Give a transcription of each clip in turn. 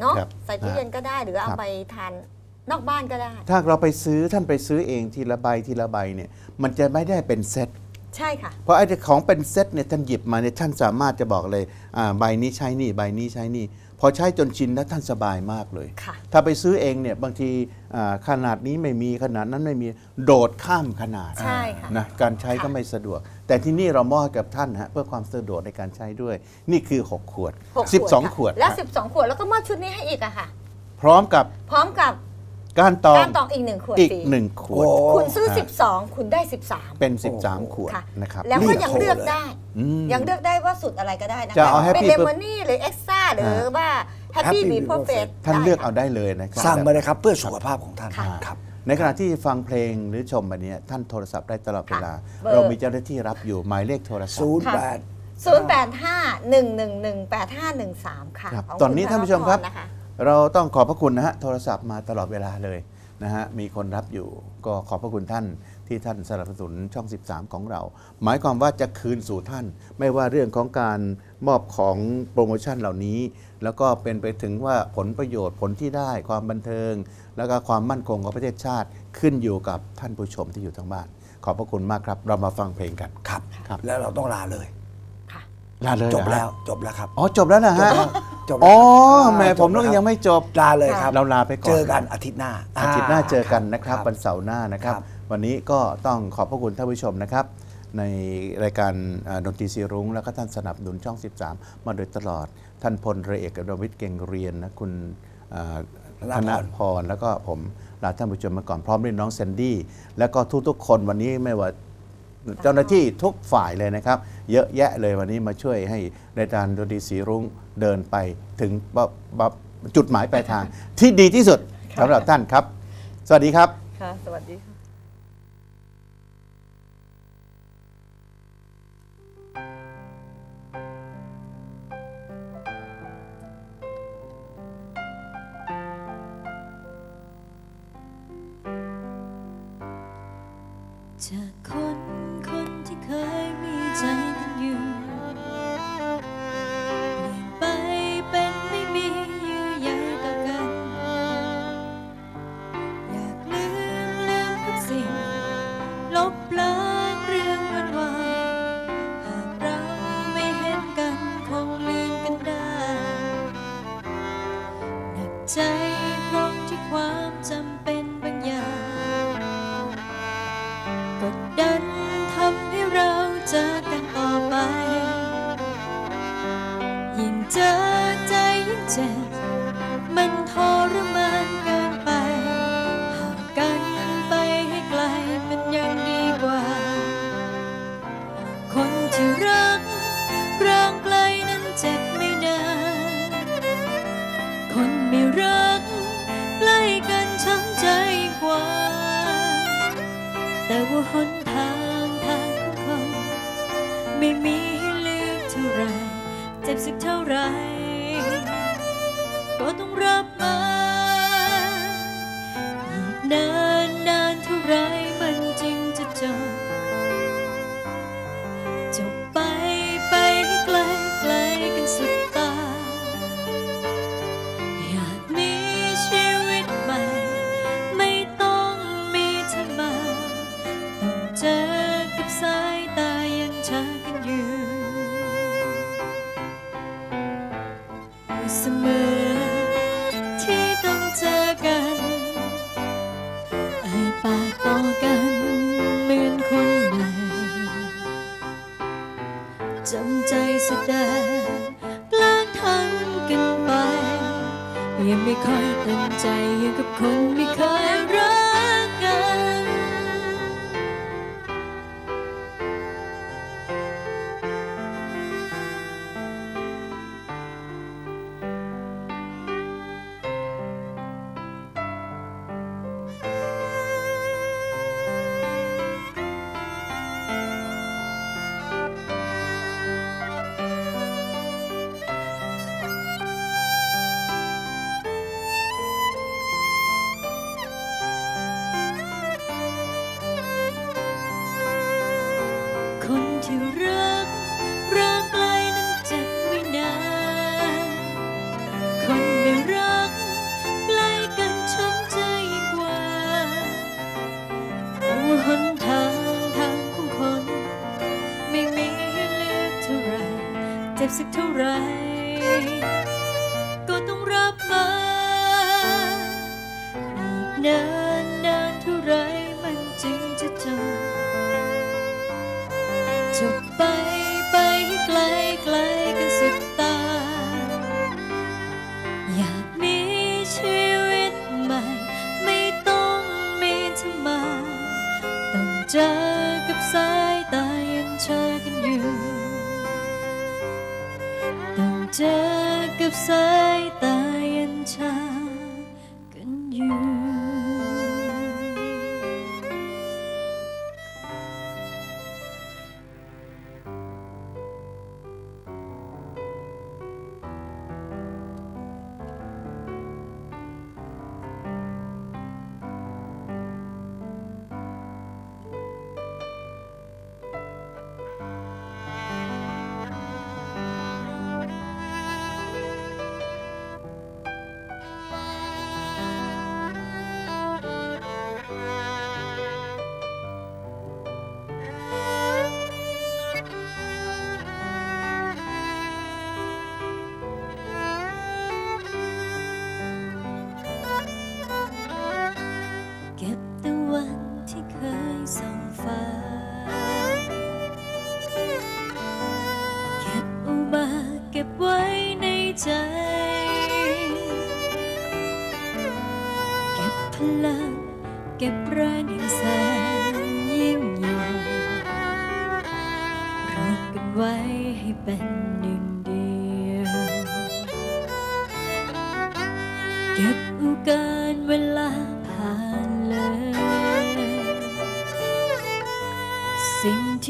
เนาะครับใส่ตู้เย็นก็ได้หรือเอาครับ ไปทานนอกบ้านก็ได้ ถ้าเราไปซื้อท่านไปซื้อเองทีละใบทีละใบเนี่ยมันจะไม่ได้เป็นเซต ใช่ค่ะ เพราะไอ้ของเป็นเซตเนี่ยท่านหยิบมาเนี่ยท่านสามารถจะบอกเลยอ่าใบนี้ใช้นี่ใบนี้ใช้นี่พอใช้จนชินแล้วท่านสบายมากเลย ค่ะ ถ้าไปซื้อเองเนี่ยบางทีอ่าขนาดนี้ไม่มีขนาดนั้นไม่มีโดดข้ามขนาดใช่ค่ะนะการใช้ก็ค่ะไม่สะดวก แต่ที่นี่เรามอบให้กับท่านฮะเพื่อความสะดวกในการใช้ด้วย นี่คือ 6 ขวด หก12 ขวดและ12 ขวดแล้วก็มอบชุดนี้ให้อีกอะค่ะ พร้อมกับพร้อมกับก้านตองการตองอีกหนึ่งขวดอีก ฟรีหนึ่งขวด โอ้ คุณซื้ออ่า12 คุณได้ 13 เป็น 13 ขวดค่ะ นะครับ แล้วก็รีบยังโทรเลือกเลยได้ อืมยังเลือกได้ว่าสูตรอะไรก็ได้นะจะคะเอา Happy เป็นเลมอนนี่หรือเอ็กซ่าหรืออ่าว่าแฮปปี้ Happy บี Bee เพอร์เฟ Perfect ท่านเลือกเอาได้เลยนะครับสั่งมาเลยครับเพื่อสุขภาพของท่านค่ะ ครับ ในขณะที่ฟังเพลงหรือชมแบบนี้ท่านโทรศัพท์ได้ตลอดเวลาเบอร์ เรามีเจ้าหน้าที่รับอยู่หมายเลขโทรศัพท์08 0851118513 ค่ะครับของตอนนี้คุณท่านผู้ชมครับพะนะคะเราต้องขอบพระคุณนะฮะโทรศัพท์มาตลอดเวลาเลยนะฮะมีคนรับอยู่ก็ขอบพระคุณท่าน ที่ท่านสนับสนุนช่อง 13 ของเรา หมายความว่าจะคืนสู่ท่าน ไม่ว่าเรื่องของการมอบของโปรโมชั่นเหล่านี้ แล้วก็เป็นไปถึงว่าผลประโยชน์ผลที่ได้ความบันเทิง แล้วก็ความมั่นคงของประเทศชาติขึ้นอยู่กับท่านผู้ชมที่อยู่ทางบ้าน ขอบพระคุณมากครับ เรามาฟังเพลงกันครับ ครับ แล้วเราต้องลาเลยค่ะลาเลยจบเหรอฮะแล้วจบแล้วครับอ๋อจบแล้วนะฮะจบแล้วอ๋อครับแหม่จผมบนึกแล้วยังไม่จบลาเลยครับ เราลาไปก่อนเจอกันอาทิตย์หน้าอาทิตย์หน้าเจอกันนะครับครับวันเสาร์หน้านะครับครับ วันนี้ก็ต้องขอบพระคุณท่านผู้ชมนะครับ ในรายการดนตรีซีรุ้ง แล้วก็ท่านสนับสนุนช่อง 13 มาโดยตลอด ท่านพลเรือเอกกรวิทย์เก่งเรียนนะคุณอ่าธนพรแล้วก็ผมลาท่านผู้ชมมาก่อนพร้อมด้วยน้องแซนดี้แล้วก็ทุกๆ คนวันนี้ไม่ว่าเจ้าหน้าที่ทุกฝ่ายเลยนะครับ เยอะแยะเลยวันนี้มาช่วยให้รายการดนตรีสีรุ้งเดินไปถึงจุดหมายปลายทางที่ดีที่สุดสำหรับท่านครับ สวัสดีครับ ค่ะ สวัสดีค่ะ จากคน ว่าหนทางทางของไม่มีให้เลือกเท่าไร เจ็บสักเท่าไร ยังไม่ค่อยเต็มใจยังกับคนไม่เคย ที่รักรักไกลนั้นจะไม่นานคนไม่รักใกล้กันช้ำใจยิ่งกว่าผู้หนทางทางของคน ไม่มีให้เลือกเท่าไรเจ็บสักเท่าไรก็ต้องรับมาอีกนะ chắc gặp sai ta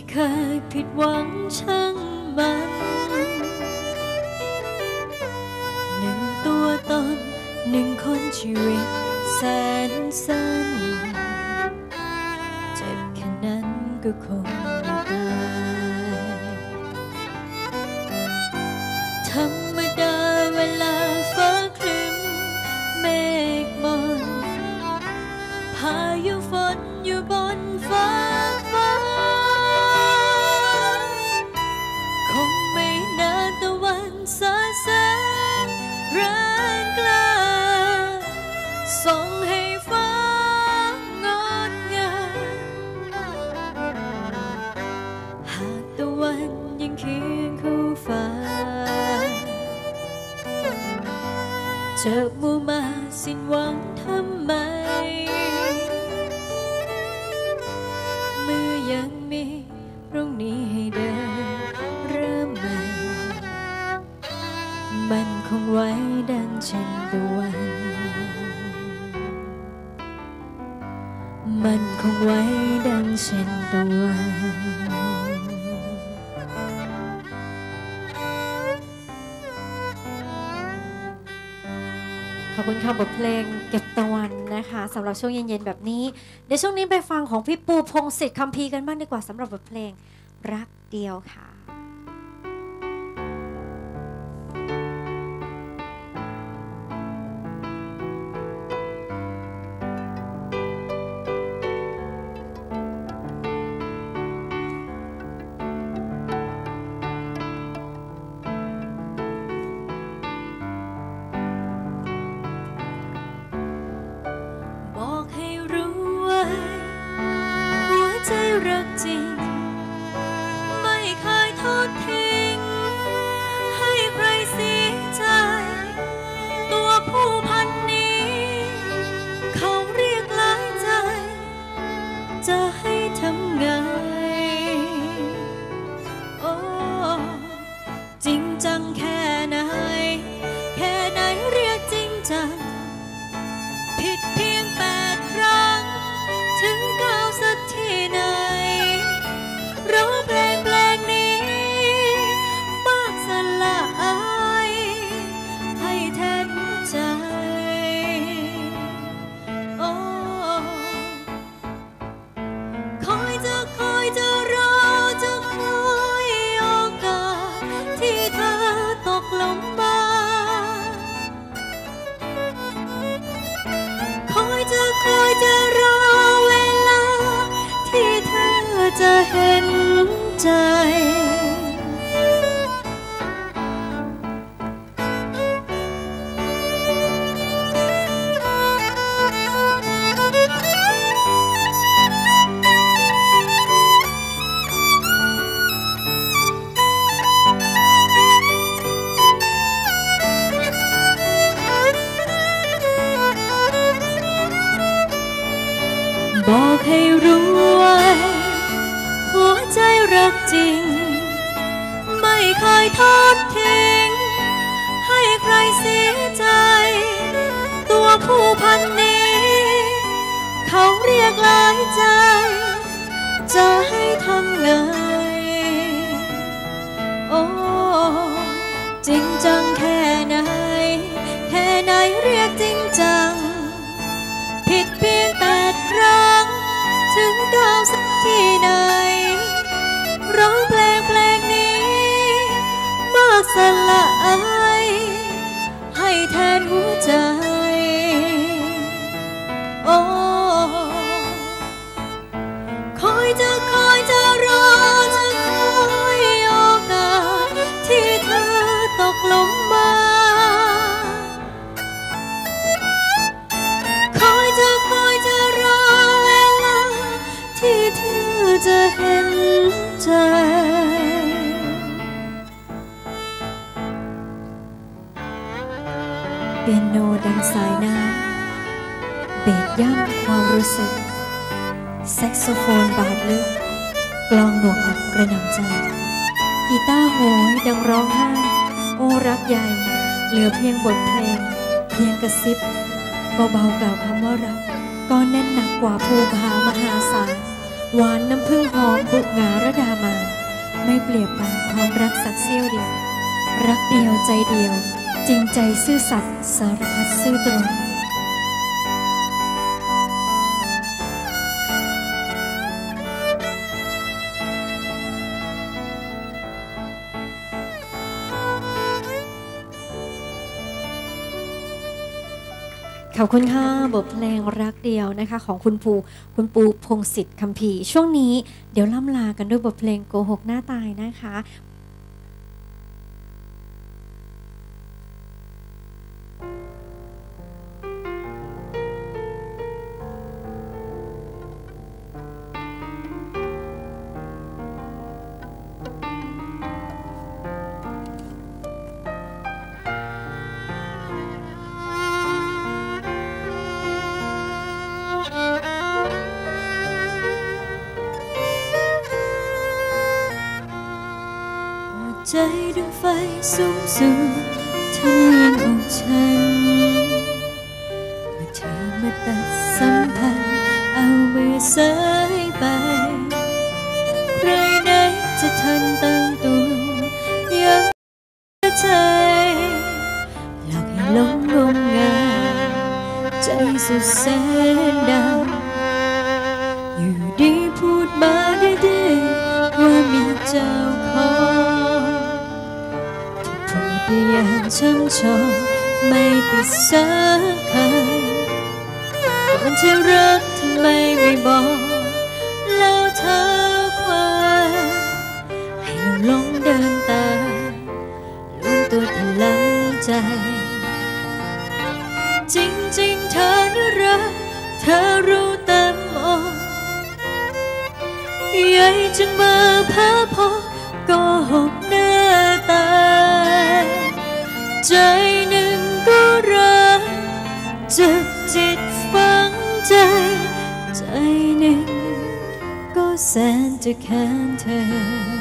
ที่เคยผิดหวังช่างมัน หนึ่งตัวตนหนึ่งคนชีวิตแสนสั้น เจ็บแค่นั้นก็คง จอมูมาสิ้นหวังทำไม เมื่อยังมีพรุ่งนี้ให้เดินเริ่มใหม่ มันคงไว้ดังเช่นตะวัน มันคงไว้ดังเช่นตะวัน ขอบคุณค่ะบทเพลงเก็บตะวันนะคะสำหรับช่วงเย็นๆแบบนี้ เดี๋ยวช่วงนี้ไปฟังของพี่ปูพงศิษฐ์คำพีกันบ้างดีกว่าสำหรับบทเพลงรักเดียวค่ะ เปียโนดังสายน้ำเบสย่ำความรู้สึก แซกโซโฟนบาดลึก กลองหนวกอัดกระหน่ำใจ กีตาร์โหยดังร้องไห้ โอ้รักใหญ่ เหลือเพียงบทเพลง เพียงกระซิบ เบาๆกล่าวคำว่ารัก ก็แน่นหนักกว่าภูผามหาศาล หวานน้ำผึ้งหอมบุกงาระดามา ไม่เปรียบปานความรักสักเสี้ยวเดียว รักเดียวใจเดียว ริงใจซื่อสัตย์สารพัดซื่อตรงขอบคุณค่ะบทเพลงรักเดียวนะคะ ของคุณปูคุณปูพงศิษฐ์คำพีร์ช่วงนี้เดี๋ยวล่ำลากันด้วยบทเพลงโกหกหน้าตายนะคะ ใจดังไฟสูงสูงทะเลียงอกฉัน เมื่อเธอมาตัดสัมพันธ์เอามือสายไป ใครไหนจะทันตั้งตัวยังใจหลอกให้หลงงมงายใจสุดแสนดำอยู่ดีพูดมาดื้อๆว่ามีเจ้า พูดได้อย่างช่ำชองไม่ติดสักคำก่อนที่รักทำไมไม่บอกเล่าเท้าควาให้เราหลงเดินตามลวงตัวทะลังใจ จริงๆเธอน่ารักเธอรู้เต็มอกใหญ่จึงมาพาพอก็หก แ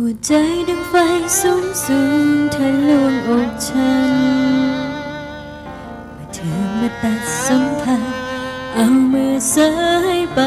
ปวดใจดังไฟสูงสูงทะลวงอกฉันเมื่อเธอมาตัดสัมพันธ์เอามือเสยไป